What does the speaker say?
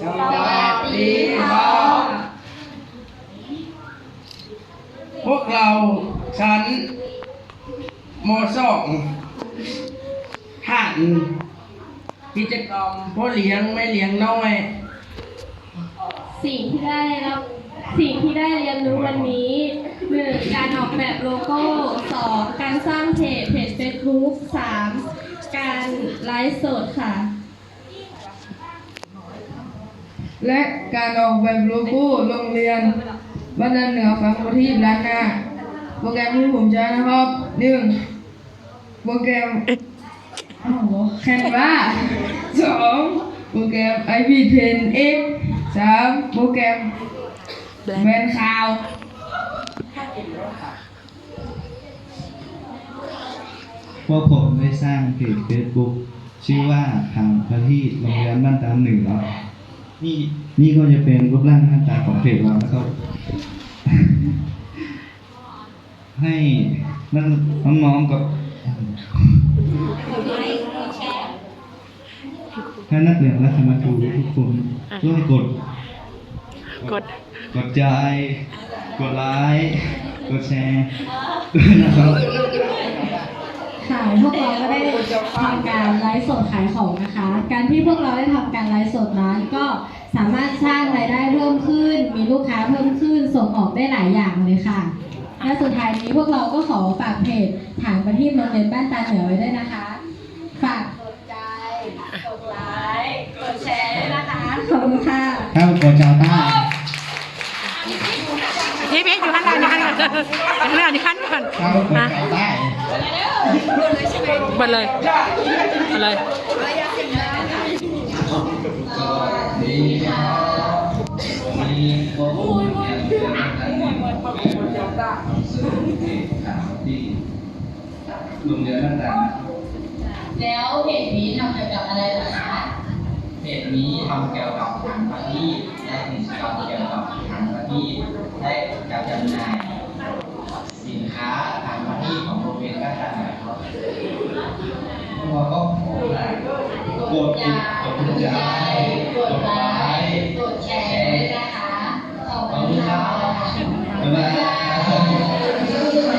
สวัสดีครับพวกเราชั้นมสองท่านกิจกรรมพ่อเลี้ยงไม่เลี้ยงน้อยสิ่งที่ได้รับสิ่งที่ได้เรียนรู้วันนี้หนึ่งการออกแบบโลโก้สองการสร้างเพจเพจเฟซบุ๊กสามการไลฟ์สดค่ะ และการออกแบบโลโก้โรงเรียนบ้านเหนือฝั่งประทีปล้านนาโปรแกรมที่ผมใช้นะครับหนึ่งโปรแกรมอ้าวแคนวาสองโปรแกรม IP Pen X สามโปรแกรมแบนคาวพวกผมได้สร้างเพจ Facebook ชื่อว่าทางพระที่โรงเรียนบ้านตามหนึ่งเนาะนี่นี่ก็จะเป็นรูปร่างหน้าตาของเพจเราแล้วก็ให้นักน้องๆกับให้นักเรียนและคณะครูทุกคนช่วยกด กด กดใจ กดไลค์ กดแชร์ด้วยนะครับ ค่ะพวกเราก็ได้ทำการไลฟ์สดขายของนะคะ การที่พวกเราได้ทำการไลฟ์สดนั้นก็สามารถสร้างรายได้เพิ่มขึ้น มีลูกค้าเพิ่มขึ้นส่งออกได้หลายอย่างเลยค่ะ และสุดท้ายนี้พวกเราก็ขอฝากเพจฐานประทีปโรงเรียนบ้านตาเหนือไว้ด้วยนะคะ ฝากกดใจกดไลค์กดแชร์ด้วยนะคะขอบคุณค่ะข้าวกดเจ้าต้า พี่พี่อยู่ข้างล่างอยู่ข้างล่างอยู่ข้างล่างอยู่ข้างก่อนข้าวกดนะเจ้าต้า เปิดเลยเปิดเลยดีมีโอ้โหที่โรงเรียนต่างแล้วเพจนี้ทำเกี่ยวกับอะไรเหรอคะ เพจนี้ทำเกี่ยวกับถังประทีปและกิจกรรมเกี่ยวกับถังประทีปได้จัดจำหน่ายสินค้าถังประทีปของโรงเรียนบ้านตาเหนือครับ ๆพว กเราก็ขอให้กดติดกดใจกดไล